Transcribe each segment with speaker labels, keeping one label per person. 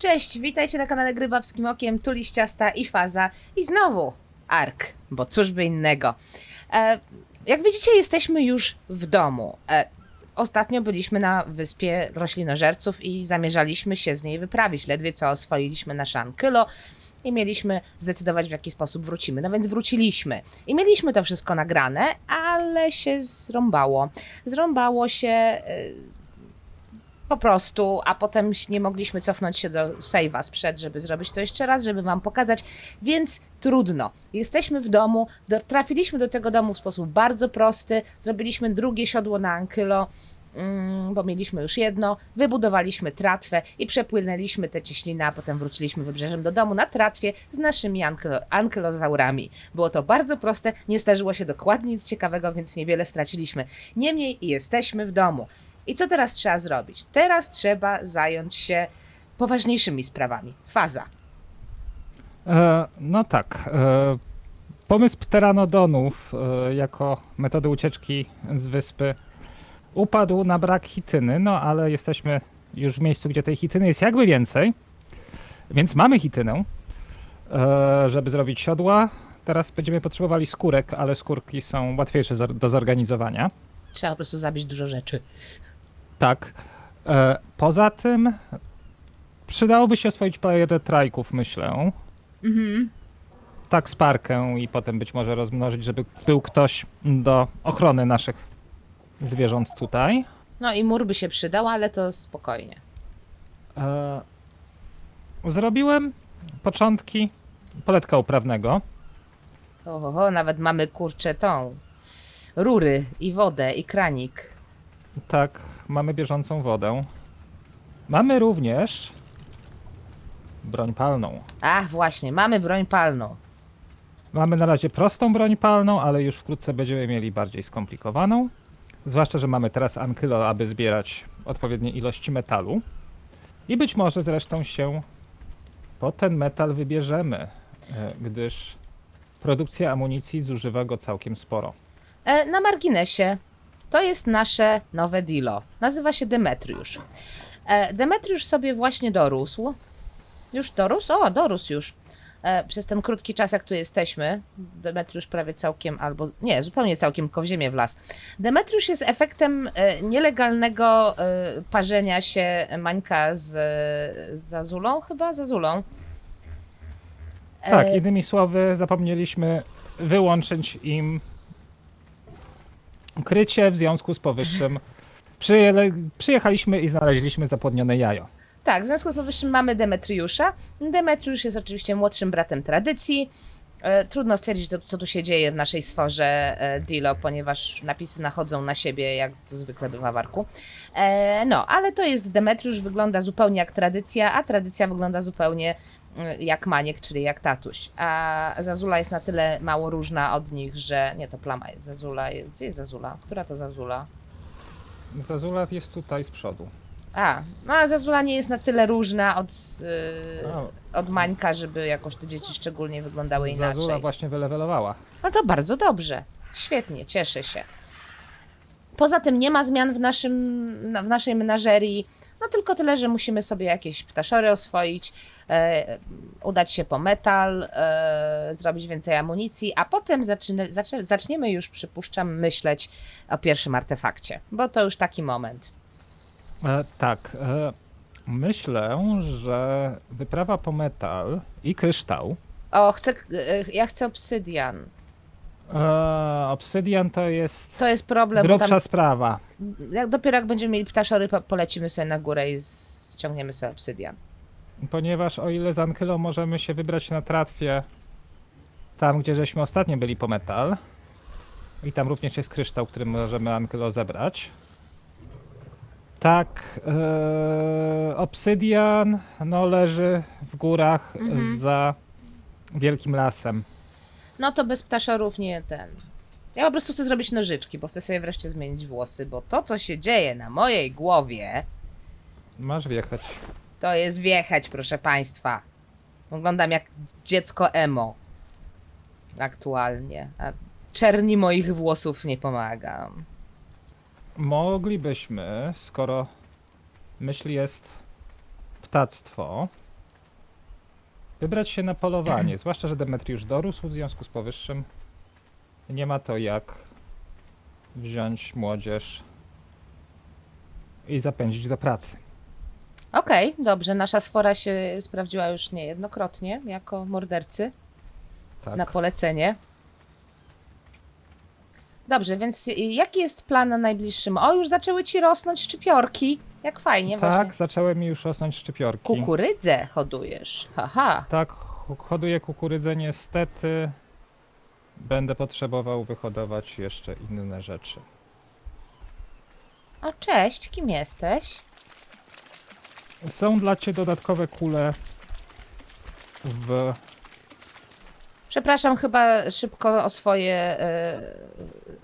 Speaker 1: Cześć, witajcie na kanale Gry Babskim Okiem, tu Liściasta i Faza i znowu Ark, bo cóż by innego. E, jak widzicie, jesteśmy już w domu. E, ostatnio byliśmy na wyspie roślinożerców i zamierzaliśmy się z niej wyprawić. Ledwie co oswoiliśmy nasze ankylo i mieliśmy zdecydować, w jaki sposób wrócimy. No więc wróciliśmy. I mieliśmy to wszystko nagrane, ale się zrąbało. Zrąbało się... E, po prostu, a potem nie mogliśmy cofnąć się do save'a sprzed, żeby zrobić to jeszcze raz, żeby wam pokazać, więc trudno. Jesteśmy w domu, do, trafiliśmy do tego domu w sposób bardzo prosty, zrobiliśmy drugie siodło na Ankylo, mm, bo mieliśmy już jedno, wybudowaliśmy tratwę i przepłynęliśmy te cieśniny, a potem wróciliśmy wybrzeżem do domu na tratwie z naszymi ankylo, ankylozaurami. Było to bardzo proste, nie zdarzyło się dokładnie nic ciekawego, więc niewiele straciliśmy. Niemniej jesteśmy w domu. I co teraz trzeba zrobić? Teraz trzeba zająć się poważniejszymi sprawami. Faza.
Speaker 2: E, no tak. E, pomysł pteranodonów e, jako metody ucieczki z wyspy upadł na brak hityny, no ale jesteśmy już w miejscu, gdzie tej hityny jest jakby więcej. Więc mamy hitynę, e, żeby zrobić siodła. Teraz będziemy potrzebowali skórek, ale skórki są łatwiejsze do zorganizowania.
Speaker 1: Trzeba po prostu zabić dużo rzeczy.
Speaker 2: Tak. E, poza tym przydałoby się oswoić parę trajków, myślę.
Speaker 1: Mhm.
Speaker 2: tak sparkę i potem być może rozmnożyć, żeby był ktoś do ochrony naszych zwierząt tutaj.
Speaker 1: No i mur by się przydał, ale to spokojnie.
Speaker 2: E, zrobiłem początki poletka uprawnego.
Speaker 1: Oho, nawet mamy kurczę tą. Rury i wodę i kranik.
Speaker 2: Tak, mamy bieżącą wodę. Mamy również broń palną.
Speaker 1: Ach, właśnie, mamy broń palną.
Speaker 2: Mamy na razie prostą broń palną, ale już wkrótce będziemy mieli bardziej skomplikowaną. Zwłaszcza, że mamy teraz ankylo, aby zbierać odpowiednie ilości metalu. I być może zresztą się po ten metal wybierzemy, e, gdyż produkcja amunicji zużywa go całkiem sporo.
Speaker 1: E, na marginesie. To jest nasze nowe dilo. Nazywa się Demetriusz. E, Demetriusz sobie właśnie dorósł. Już dorósł? O, dorósł już. E, przez ten krótki czas, jak tu jesteśmy. Demetriusz prawie całkiem, albo nie, zupełnie całkiem tylko w ziemię wlazł. Demetriusz jest efektem e, nielegalnego parzenia się Mańka z, Zazulą, chyba Zazulą.
Speaker 2: Tak, innymi słowy, zapomnieliśmy wyłączyć im krycie w związku z powyższym. Przyjele, przyjechaliśmy i znaleźliśmy zapłodnione jajo.
Speaker 1: Tak, w związku z powyższym mamy Demetriusza. Demetriusz jest oczywiście młodszym bratem tradycji. E, trudno stwierdzić, co tu się dzieje w naszej sforze e, Dilo, ponieważ napisy nachodzą na siebie, jak to zwykle bywa w Arku. E, no, ale to jest Demetriusz, wygląda zupełnie jak tradycja, a tradycja wygląda zupełnie jak Maniek, czyli jak tatuś. A Zazula jest na tyle mało różna od nich, że... Nie, to plama jest Zazula. jest- Gdzie jest Zazula? Która to Zazula?
Speaker 2: Zazulat jest tutaj z przodu.
Speaker 1: A, no ale Zazula nie jest na tyle różna od, yy,
Speaker 2: A.
Speaker 1: od Mańka, żeby jakoś te dzieci szczególnie wyglądały inaczej.
Speaker 2: Zazula właśnie wylewelowała.
Speaker 1: No to bardzo dobrze. Świetnie, cieszę się. Poza tym nie ma zmian w, naszym, na- w naszej menażerii. No tylko tyle, że musimy sobie jakieś ptaszory oswoić, e, udać się po metal, e, zrobić więcej amunicji, a potem zaczniemy już, przypuszczam, myśleć o pierwszym artefakcie, bo to już taki moment.
Speaker 2: E, tak. E, myślę, że wyprawa po metal i kryształ.
Speaker 1: O, chcę, e, ja chcę obsydian.
Speaker 2: E, obsydian to jest
Speaker 1: To jest problem, bo
Speaker 2: grubsza
Speaker 1: tam,
Speaker 2: sprawa.
Speaker 1: jak, dopiero jak będziemy mieli ptaszory, po, polecimy sobie na górę i z- ściągniemy sobie obsydian.
Speaker 2: Ponieważ o ile z Ankylo możemy się wybrać na tratwie tam, gdzie żeśmy ostatnio byli po metal i tam również jest kryształ, który możemy Ankylo zebrać. Tak, e, obsydian no, leży w górach
Speaker 1: Mhm.
Speaker 2: za wielkim lasem.
Speaker 1: No to bez ptaszorów nie ten. Ja po prostu chcę zrobić nożyczki, bo chcę sobie wreszcie zmienić włosy, bo to, co się dzieje na mojej głowie,
Speaker 2: Masz wjechać.
Speaker 1: to jest wjechać, proszę państwa. Wyglądam jak dziecko emo. Aktualnie. A czerni moich włosów nie pomaga.
Speaker 2: Moglibyśmy, skoro myśl jest ptactwo, wybrać się na polowanie, zwłaszcza, że Demetriusz dorósł w związku z powyższym. Nie ma to jak wziąć młodzież i zapędzić do pracy.
Speaker 1: Okej, dobrze. Nasza sfora się sprawdziła już niejednokrotnie jako mordercy
Speaker 2: Tak.
Speaker 1: na polecenie. Dobrze, więc jaki jest plan na najbliższym? O, już zaczęły ci rosnąć szczypiorki. Jak fajnie,
Speaker 2: tak,
Speaker 1: właśnie.
Speaker 2: zaczęły mi już rosnąć szczypiorki.
Speaker 1: Kukurydzę hodujesz. Haha.
Speaker 2: Tak, hoduję kukurydzę niestety. Będę potrzebował wyhodować jeszcze inne rzeczy.
Speaker 1: A cześć, kim jesteś?
Speaker 2: Są dla ciebie dodatkowe kule w
Speaker 1: Przepraszam, chyba szybko o swoje e,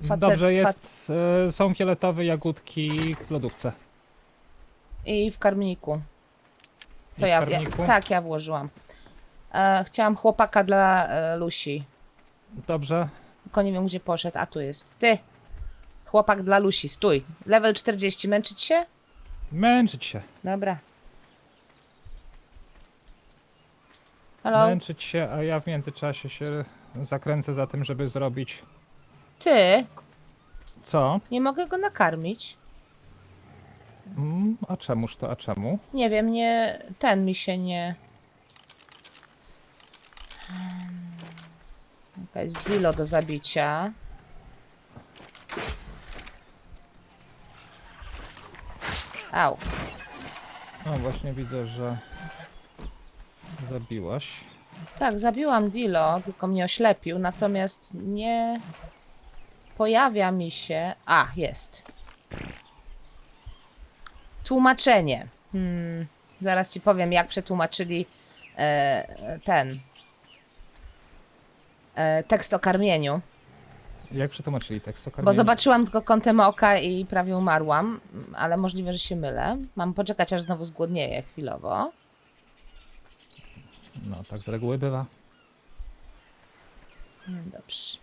Speaker 1: facet,
Speaker 2: Dobrze, jest, e, są fioletowe jagódki w lodówce.
Speaker 1: I w karmniku.
Speaker 2: I
Speaker 1: To
Speaker 2: w
Speaker 1: ja,
Speaker 2: karmniku?
Speaker 1: Tak, ja włożyłam. E, chciałam chłopaka dla e, Lusi.
Speaker 2: Dobrze.
Speaker 1: Tylko nie wiem, gdzie poszedł. A tu jest. Ty! Chłopak dla Lusi, stój. Level 40, męczyć się?
Speaker 2: Męczyć się.
Speaker 1: Dobra. Halo?
Speaker 2: Męczyć się, a ja w międzyczasie się zakręcę za tym, żeby zrobić
Speaker 1: Ty!
Speaker 2: co?
Speaker 1: Nie mogę go nakarmić.
Speaker 2: Mm, a czemuż to, a czemu?
Speaker 1: Nie wiem, nie. Ten mi się nie. Hmm. Jakaś dilo do zabicia. Au.
Speaker 2: No właśnie widzę, że zabiłaś.
Speaker 1: Tak, zabiłam Dilo, tylko mnie oślepił, natomiast nie pojawia mi się. A, jest. Tłumaczenie. Hmm, zaraz ci powiem, jak przetłumaczyli e, ten e, tekst o karmieniu.
Speaker 2: Jak przetłumaczyli tekst o
Speaker 1: Bo
Speaker 2: karmieniu?
Speaker 1: zobaczyłam tylko kątem oka i prawie umarłam, ale możliwe, że się mylę. Mam poczekać, aż znowu zgłodnieję chwilowo.
Speaker 2: No tak z reguły bywa.
Speaker 1: Hmm, Dobrze.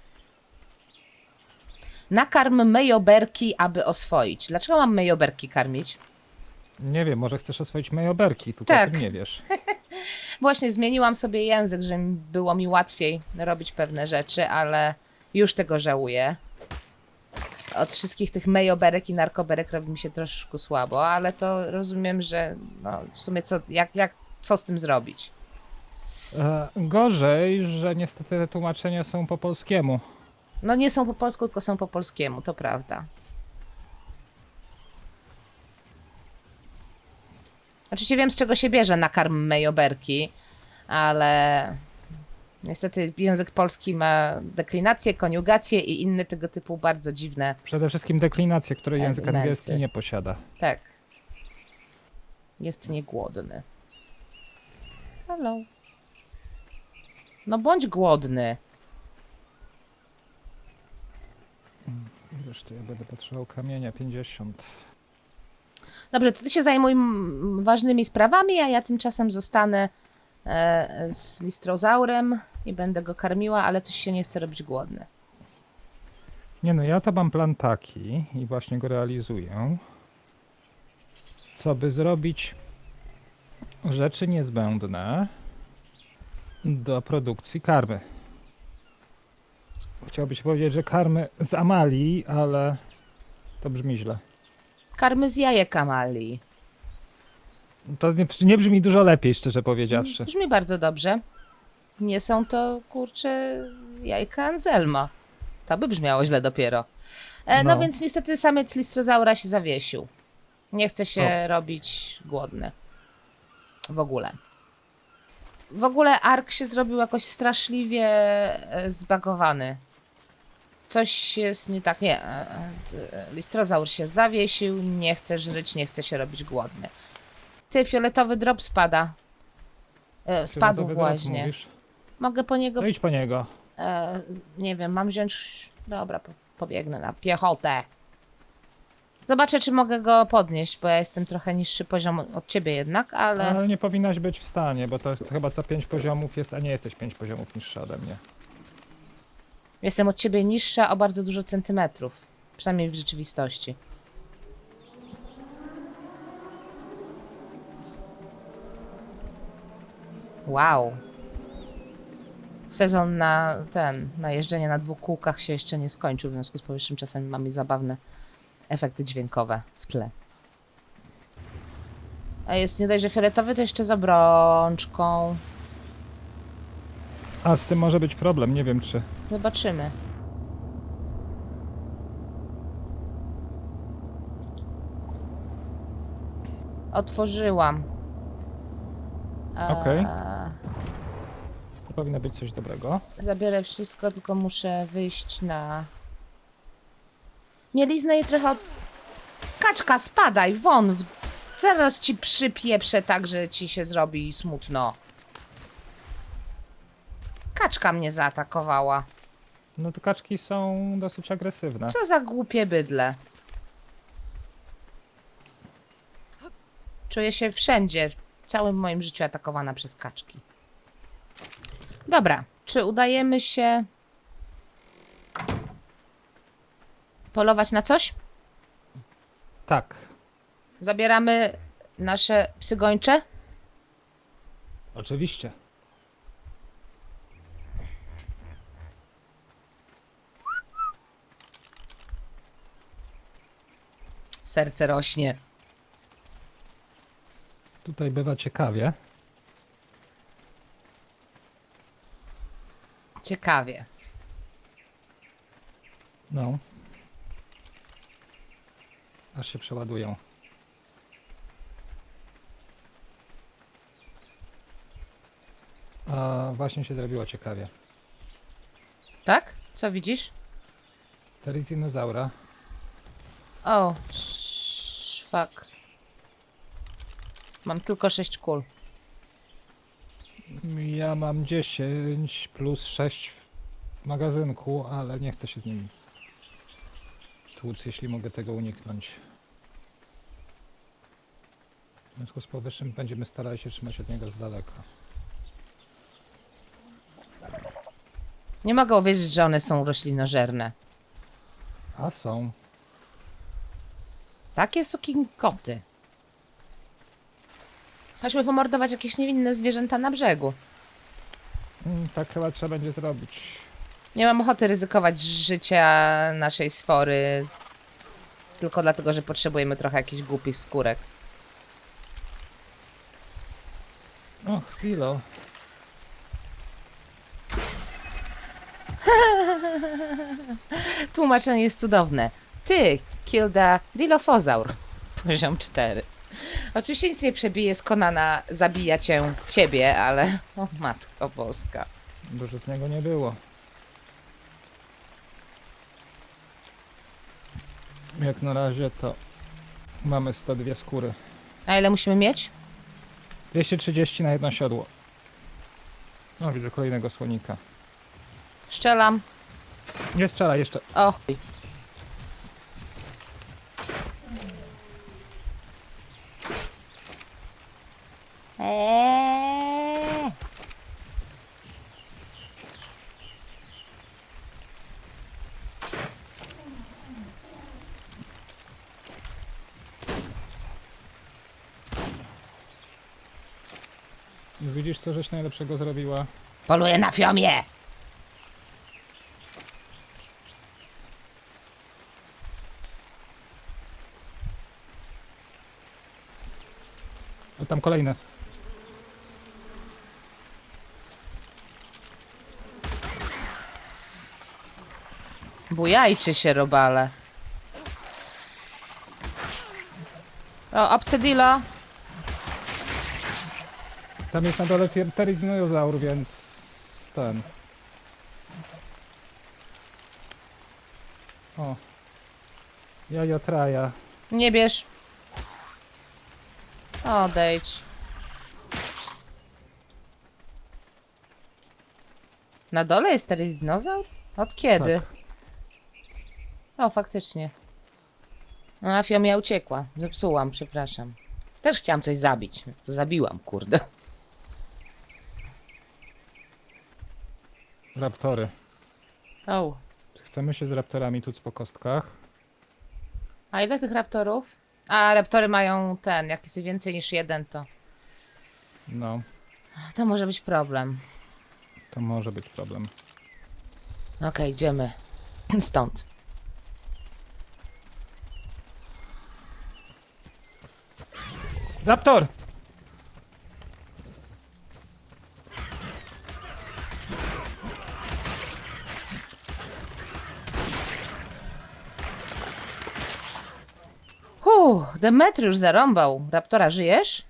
Speaker 1: Nakarm mejoberki, aby oswoić. Dlaczego mam mejoberki karmić?
Speaker 2: Nie wiem, może chcesz oswoić mejoberki, tutaj
Speaker 1: Tak.
Speaker 2: o tym nie wiesz.
Speaker 1: Właśnie zmieniłam sobie język, żeby było mi łatwiej robić pewne rzeczy, ale już tego żałuję. Od wszystkich tych mejoberek i narkoberek robi mi się troszkę słabo, ale to rozumiem, że no, w sumie co, jak, jak, co z tym zrobić?
Speaker 2: E, gorzej, że niestety te tłumaczenia są po polskiemu.
Speaker 1: No nie są po polsku, tylko są po polskiemu, to prawda. Oczywiście wiem, z czego się bierze nakarm mejoberki, ale niestety język polski ma deklinację, koniugację i inne tego typu bardzo dziwne.
Speaker 2: Przede wszystkim deklinacje, które język
Speaker 1: Elementy.
Speaker 2: angielski nie posiada.
Speaker 1: Tak. Jest niegłodny. Halo. No bądź głodny.
Speaker 2: Wiesz, to ja będę potrzebował kamienia 50.
Speaker 1: Dobrze, to ty się zajmuj ważnymi sprawami, a ja tymczasem zostanę e, z listrozaurem i będę go karmiła, ale coś się nie chce robić głodny.
Speaker 2: Nie no, ja to mam plan taki i właśnie go realizuję. Co by zrobić rzeczy niezbędne do produkcji karmy. Chciałbyś powiedzieć, że karmy z Amalii, ale to brzmi źle.
Speaker 1: Karmy z jajek Amalii.
Speaker 2: To nie, nie brzmi dużo lepiej, szczerze powiedziawszy.
Speaker 1: Brzmi bardzo dobrze. Nie są to, kurcze, jajka Anselma. To by brzmiało źle dopiero. E, no.
Speaker 2: No.
Speaker 1: więc niestety samiec listrozaura się zawiesił. Nie chce się
Speaker 2: O.
Speaker 1: robić głodny. W ogóle. W ogóle Ark się zrobił jakoś straszliwie e, zbagowany. Coś jest nie tak. Nie. e, e, Listrozaur się zawiesił, nie chce żryć, nie chce się robić głodny. Ty, fioletowy drop spada. E, Spadł
Speaker 2: Fioletowy drop
Speaker 1: właśnie.
Speaker 2: mówisz?
Speaker 1: Mogę po niego.
Speaker 2: To idź po niego.
Speaker 1: E, nie wiem, mam wziąć. Dobra, po, pobiegnę na piechotę. Zobaczę, czy mogę go podnieść, bo ja jestem trochę niższy poziom od ciebie jednak, ale.
Speaker 2: Ale nie powinnaś być w stanie, bo to chyba co 5 poziomów jest, a nie jesteś 5 poziomów niższa ode mnie.
Speaker 1: Jestem od ciebie niższa o bardzo dużo centymetrów. Przynajmniej w rzeczywistości. Wow. sezon na ten, na jeżdżenie na dwóch kółkach się jeszcze nie skończył, w związku z powyższym czasami mamy zabawne efekty dźwiękowe w tle. A jest nie dość, że fioletowy, to jeszcze z obrączką.
Speaker 2: A z tym może być problem, nie wiem czy.
Speaker 1: Zobaczymy. Otworzyłam.
Speaker 2: Okej. To powinno być coś dobrego.
Speaker 1: Zabiorę wszystko, tylko muszę wyjść na... Mieliznę je trochę od... Kaczka, spadaj, won! w- Zaraz ci przypieprzę tak, że ci się zrobi smutno. Kaczka mnie zaatakowała.
Speaker 2: No to kaczki są dosyć agresywne.
Speaker 1: Co za głupie bydle. Czuję się wszędzie, w całym moim życiu atakowana przez kaczki. Dobra, czy udajemy się polować na coś?
Speaker 2: Tak.
Speaker 1: Zabieramy nasze psy gończe?
Speaker 2: Oczywiście.
Speaker 1: Serce rośnie.
Speaker 2: Tutaj bywa ciekawie.
Speaker 1: Ciekawie.
Speaker 2: No. Aż się przeładują. A właśnie się zrobiło ciekawie.
Speaker 1: Tak? Co widzisz?
Speaker 2: Terizinozaura.
Speaker 1: O, szwak. Mam tylko sześć kul.
Speaker 2: Ja mam 10 plus 6 w magazynku, ale nie chcę się z nimi tłuc, jeśli mogę tego uniknąć. W związku z powyższym będziemy starali się trzymać od niego z daleka.
Speaker 1: Nie mogę uwierzyć, że one są roślinożerne.
Speaker 2: A są.
Speaker 1: Takie sukinkoty. Chodźmy pomordować jakieś niewinne zwierzęta na brzegu.
Speaker 2: Mm, Tak chyba trzeba będzie zrobić.
Speaker 1: Nie mam ochoty ryzykować życia naszej sfory. Tylko dlatego, że potrzebujemy trochę jakichś głupich skórek.
Speaker 2: O, chwilo.
Speaker 1: Tłumaczenie jest cudowne. Ty, Kilda Dilophosaur. Poziom 4. Oczywiście nic nie przebije z Konana zabija cię, ciebie, ale... O matko boska.
Speaker 2: Dużo z niego nie było. Jak na razie to mamy 102 skóry.
Speaker 1: A ile musimy mieć?
Speaker 2: 230 na jedno siodło. O, widzę kolejnego słonika.
Speaker 1: Szczelam.
Speaker 2: Nie strzela jeszcze.
Speaker 1: O Eee.
Speaker 2: Widzisz, co żeś najlepszego zrobiła?
Speaker 1: Poluję na fiomie!
Speaker 2: O, tam kolejne.
Speaker 1: Bujajcie się, robale. O, obcedilo.
Speaker 2: Tam jest na dole teryzinozaur, więc ten. O. Jajo traja.
Speaker 1: Nie bierz. Odejdź. Na dole jest teraz dinozaur? Od kiedy?
Speaker 2: Tak.
Speaker 1: O, faktycznie. No, a Fiomia uciekła. Zepsułam, przepraszam. Też chciałam coś zabić. To zabiłam, kurde.
Speaker 2: Raptory.
Speaker 1: O.
Speaker 2: Chcemy się z raptorami tuc po kostkach.
Speaker 1: A ile tych raptorów? A, raptory mają ten, jak jest więcej niż jeden, to...
Speaker 2: No.
Speaker 1: To może być problem.
Speaker 2: To może być problem.
Speaker 1: Okej, idziemy stąd.
Speaker 2: Raptor!
Speaker 1: Huh, Demetriusz zarąbał. Raptora, żyjesz?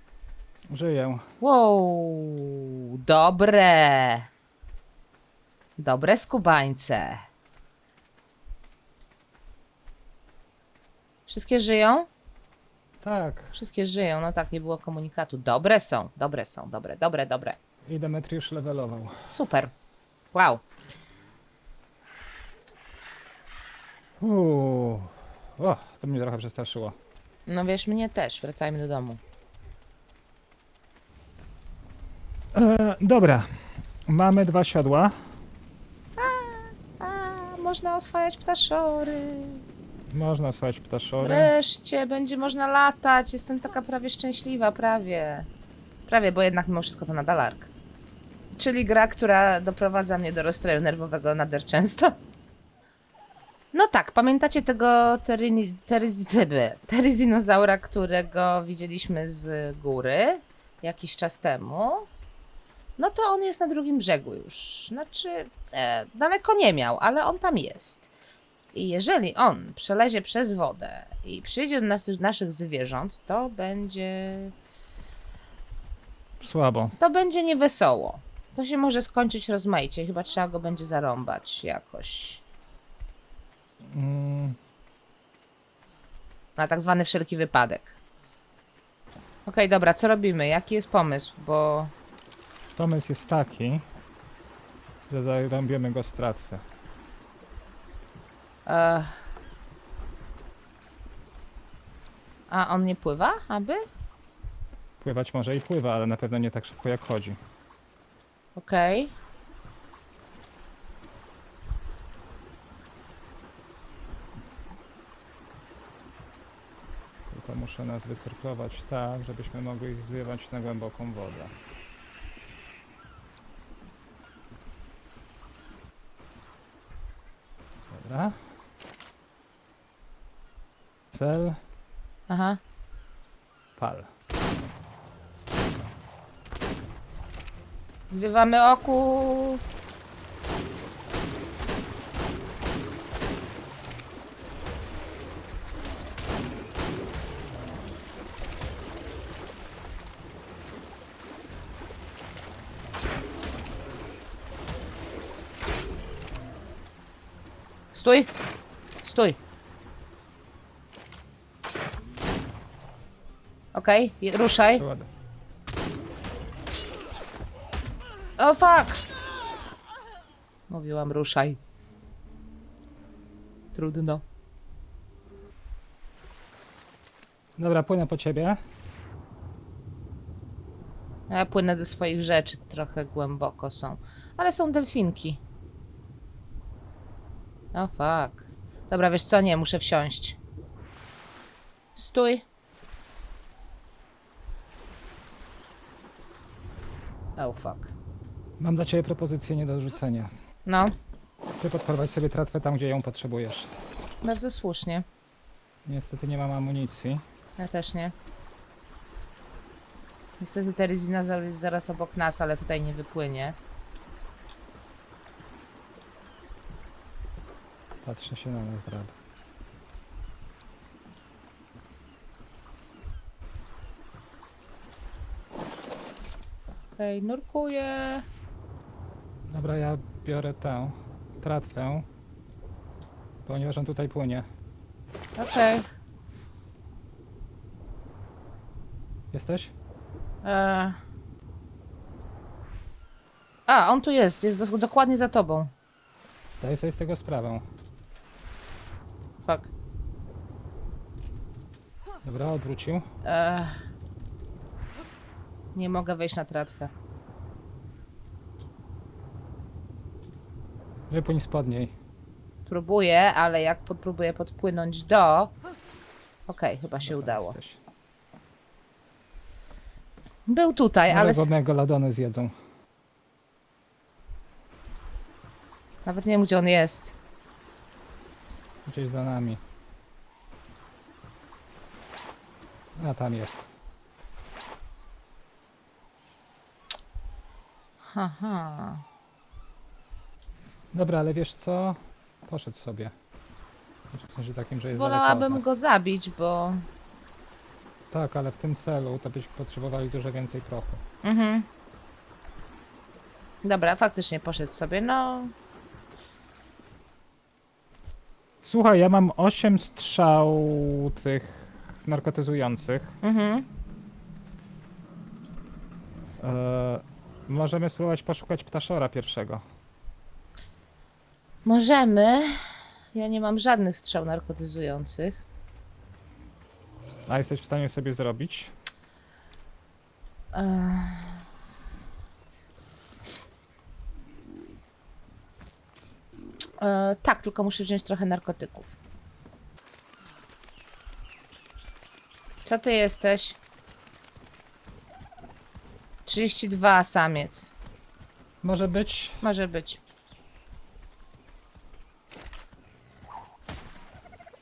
Speaker 2: Żyję.
Speaker 1: Wow, dobre. Dobre skubańce. Wszystkie żyją?
Speaker 2: Tak.
Speaker 1: Wszystkie żyją, no tak, nie było komunikatu. Dobre są, dobre są, dobre, dobre, dobre.
Speaker 2: I Demetriusz levelował.
Speaker 1: Super. Wow.
Speaker 2: Uuu. O, to mnie trochę przestraszyło.
Speaker 1: No wiesz, mnie też. Wracajmy do domu.
Speaker 2: E, dobra. Mamy dwa siodła.
Speaker 1: A, można oswajać ptaszory.
Speaker 2: Można oswajać ptaszory.
Speaker 1: Wreszcie będzie można latać. Jestem taka prawie szczęśliwa, prawie. Prawie, bo jednak mimo wszystko to nadal ark. Czyli gra, która doprowadza mnie do rozstroju nerwowego nader często. No tak, pamiętacie tego teryni, teryzy, teryzinozaura, którego widzieliśmy z góry jakiś czas temu? No to on jest na drugim brzegu już. Znaczy, e, daleko nie miał, ale on tam jest. I jeżeli on przelezie przez wodę i przyjdzie do nas, naszych zwierząt, to będzie.
Speaker 2: Słabo.
Speaker 1: To będzie niewesoło. To się może skończyć rozmaicie. Chyba trzeba go będzie zarąbać jakoś.
Speaker 2: Mm,
Speaker 1: Na tak zwany wszelki wypadek. Okej, dobra, co robimy? Jaki jest pomysł? Bo.
Speaker 2: pomysł jest taki, że zarąbiemy go z tratwy.
Speaker 1: E... A on nie pływa, aby?
Speaker 2: Pływać może i pływa, ale na pewno nie tak szybko jak chodzi.
Speaker 1: Okej.
Speaker 2: Tylko muszę nas wycyrklować tak, żebyśmy mogli ich zrywać na głęboką wodę. Dobra. Cel,
Speaker 1: Aha.
Speaker 2: pal.
Speaker 1: Zwiewamy oku. Stój! Stój! Okej, okay, ruszaj.
Speaker 2: Ładnie.
Speaker 1: O fuck! Mówiłam ruszaj. Trudno.
Speaker 2: Dobra, płynę po ciebie.
Speaker 1: Ja płynę do swoich rzeczy, trochę głęboko są. Ale są delfinki. O fuck. Dobra, wiesz co? Nie, muszę wsiąść. Stój. Oh fuck.
Speaker 2: Mam dla ciebie propozycję nie do rzucenia.
Speaker 1: No,
Speaker 2: Ty podprowadź sobie tratwę tam, gdzie ją potrzebujesz.
Speaker 1: bardzo słusznie.
Speaker 2: Niestety nie mam amunicji.
Speaker 1: Ja też nie. Niestety Teryzinozaur jest zaraz obok nas, ale tutaj nie wypłynie.
Speaker 2: Patrzę się na nas, drab.
Speaker 1: Okej, nurkuję.
Speaker 2: Dobra, ja biorę tę tratwę, ponieważ on tutaj płynie.
Speaker 1: Okej.
Speaker 2: Jesteś?
Speaker 1: Eee. A, on tu jest, jest dos- dokładnie za tobą.
Speaker 2: Zdaję sobie z tego sprawę.
Speaker 1: Fuck.
Speaker 2: Dobra, odwrócił.
Speaker 1: Eee. Nie mogę wejść na tratwę.
Speaker 2: Wypłyń spod niej.
Speaker 1: Próbuję, ale jak pod, próbuję podpłynąć do... Okej, chyba się udało. Był tutaj,
Speaker 2: Może
Speaker 1: ale...
Speaker 2: godnego ladony zjedzą.
Speaker 1: Nawet nie wiem, gdzie on jest.
Speaker 2: Gdzieś za nami. A tam jest.
Speaker 1: Haha.
Speaker 2: Dobra, ale wiesz co? Poszedł sobie. Znaczy, W sensie takim, że jest daleko od
Speaker 1: Wolałabym
Speaker 2: nas.
Speaker 1: go zabić, bo...
Speaker 2: Tak, ale w tym celu to byśmy potrzebowali dużo więcej prochu.
Speaker 1: Mhm. Dobra, faktycznie poszedł sobie, no...
Speaker 2: Słuchaj, ja mam 8 strzał tych narkotyzujących.
Speaker 1: Mhm.
Speaker 2: E, możemy spróbować poszukać ptaszora pierwszego.
Speaker 1: Możemy. Ja nie mam żadnych strzał narkotyzujących.
Speaker 2: A jesteś w stanie sobie zrobić?
Speaker 1: Ech. E, tak, tylko muszę wziąć trochę narkotyków. Co ty jesteś? 32 samiec.
Speaker 2: Może być.
Speaker 1: Może być.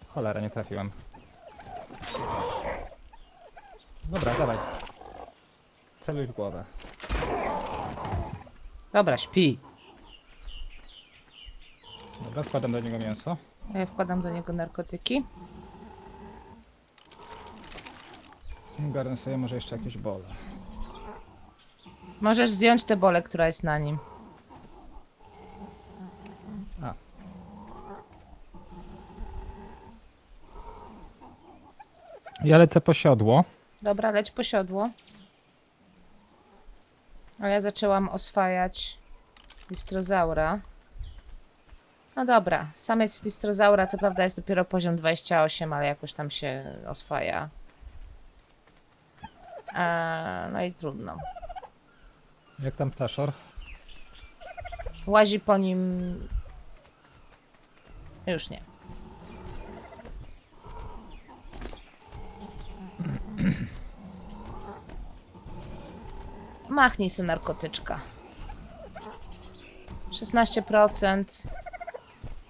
Speaker 2: Cholera, nie trafiłem. Dobra, dawaj. Celuj w głowę.
Speaker 1: Dobra, śpi.
Speaker 2: Dobra, wkładam do niego mięso.
Speaker 1: Ja wkładam do niego narkotyki.
Speaker 2: Garnę sobie może jeszcze jakieś bole.
Speaker 1: Możesz zdjąć tę bolę, która jest na nim.
Speaker 2: A. Ja lecę po siodło.
Speaker 1: Dobra, leć po siodło. A ja zaczęłam oswajać listrozaura. No dobra, samiec listrozaura co prawda jest dopiero poziom 28, ale jakoś tam się oswaja. A, no i trudno.
Speaker 2: Jak tam ptaszor?
Speaker 1: Łazi po nim... Już nie. Machnij se narkotyczka. 16%.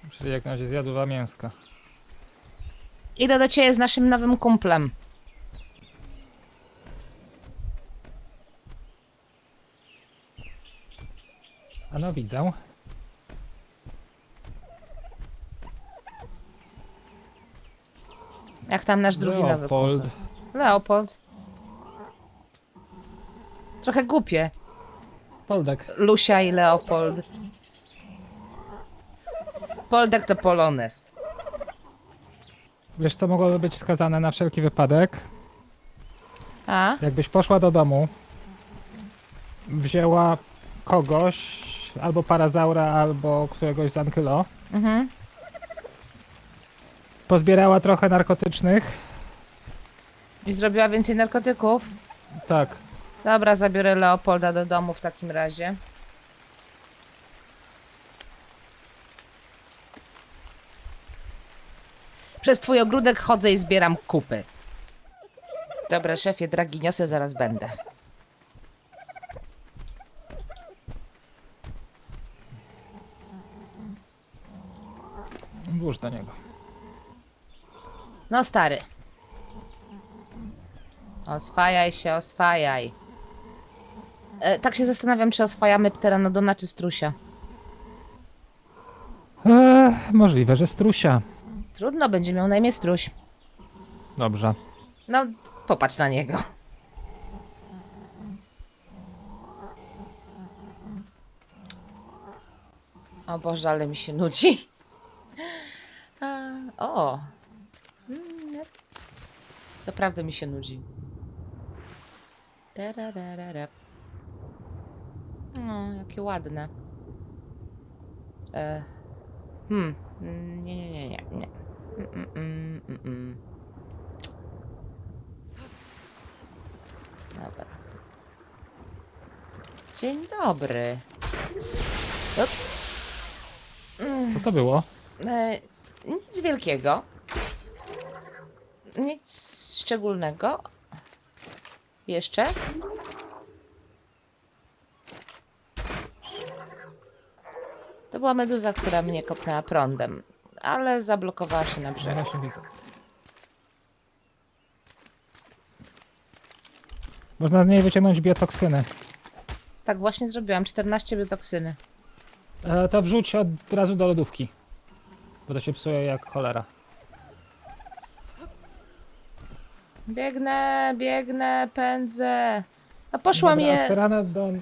Speaker 2: Czyli jak na razie zjadł dwa mięska.
Speaker 1: Idę do ciebie z naszym nowym kumplem.
Speaker 2: No widzę.
Speaker 1: Jak tam nasz drugi nowy
Speaker 2: Leopold.
Speaker 1: kumpel? Leopold. Trochę głupie.
Speaker 2: Poldek.
Speaker 1: Lusia i Leopold. Poldek to Polones.
Speaker 2: Wiesz co mogłoby być wskazane na wszelki wypadek?
Speaker 1: A?
Speaker 2: Jakbyś poszła do domu, wzięła kogoś, albo parazaura, albo któregoś z Ankylo,
Speaker 1: Mhm.
Speaker 2: pozbierała trochę narkotycznych.
Speaker 1: I zrobiła więcej narkotyków?
Speaker 2: Tak.
Speaker 1: Dobra, zabiorę Leopolda do domu w takim razie. Przez twój ogródek chodzę i zbieram kupy. Dobra, szefie, dragi, niosę, zaraz będę.
Speaker 2: Włóż do niego.
Speaker 1: No, stary. Oswajaj się, oswajaj. E, tak się zastanawiam, czy oswajamy pteranodona czy strusia.
Speaker 2: Eee, możliwe, że strusia.
Speaker 1: Trudno, będzie miał na imię struś.
Speaker 2: Dobrze.
Speaker 1: No, popatrz na niego. O Boże, ale mi się nudzi. O. Mm, Naprawdę mi się nudzi. Tararara. O, jakie ładne. E, hmm. mm, Nie, nie, nie, nie. nie. Mm, mm, mm, mm, mm. Dobra. Dzień dobry. Ups.
Speaker 2: Co to było?
Speaker 1: E, nic wielkiego. Nic szczególnego. Jeszcze? To była meduza, która mnie kopnęła prądem, ale zablokowała się na brzegu.
Speaker 2: Właśnie widzę. Można z niej wyciągnąć biotoksyny.
Speaker 1: Tak właśnie zrobiłam, 14 biotoksyny.
Speaker 2: E, to wrzuć od razu do lodówki. Bo to się psuje jak cholera.
Speaker 1: Biegnę, biegnę, pędzę. A poszła
Speaker 2: Dobra,
Speaker 1: mnie...
Speaker 2: Pteranodon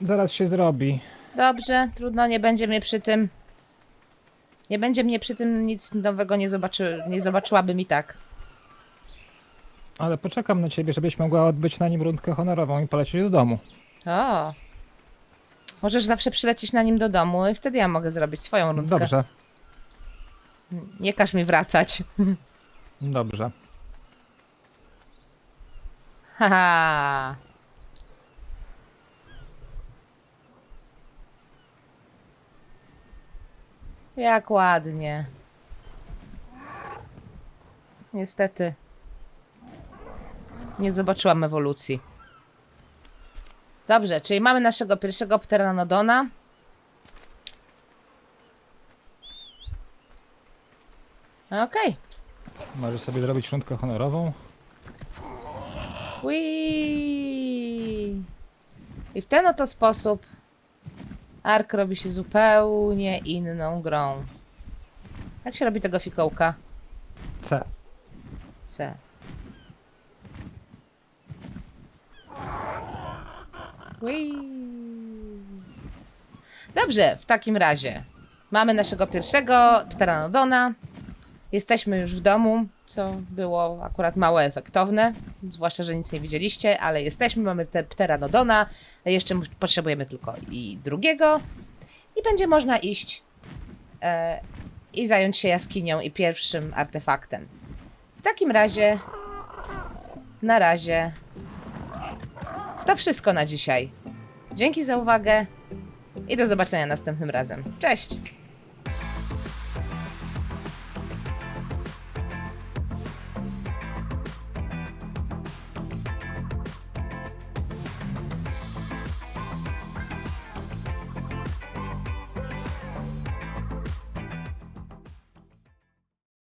Speaker 2: zaraz się zrobi.
Speaker 1: Dobrze, trudno, nie będzie mnie przy tym. Nie będzie mnie przy tym, nic nowego nie, zobaczy, nie zobaczyłabym i tak.
Speaker 2: Ale poczekam na ciebie, żebyś mogła odbyć na nim rundkę honorową i polecieć do domu.
Speaker 1: O. Możesz zawsze przylecieć na nim do domu i wtedy ja mogę zrobić swoją rundkę.
Speaker 2: Dobrze,
Speaker 1: Nie każ mi wracać.
Speaker 2: dobrze.
Speaker 1: Haha. Jak ładnie. Niestety. Nie zobaczyłam ewolucji. Dobrze, czyli mamy naszego pierwszego pteranodona. Okej.
Speaker 2: Możesz sobie zrobić rundkę honorową.
Speaker 1: Whee! I w ten oto sposób Ark robi się zupełnie inną grą. Jak się robi tego fikołka?
Speaker 2: C.
Speaker 1: Se. Whee! Dobrze, w takim razie mamy naszego pierwszego pteranodona. Jesteśmy już w domu, co było akurat mało efektowne, zwłaszcza, że nic nie widzieliście, ale jesteśmy, mamy te pteranodona, jeszcze potrzebujemy tylko i drugiego i będzie można iść e, i zająć się jaskinią i pierwszym artefaktem. W takim razie, na razie, to wszystko na dzisiaj. Dzięki za uwagę i do zobaczenia następnym razem. Cześć!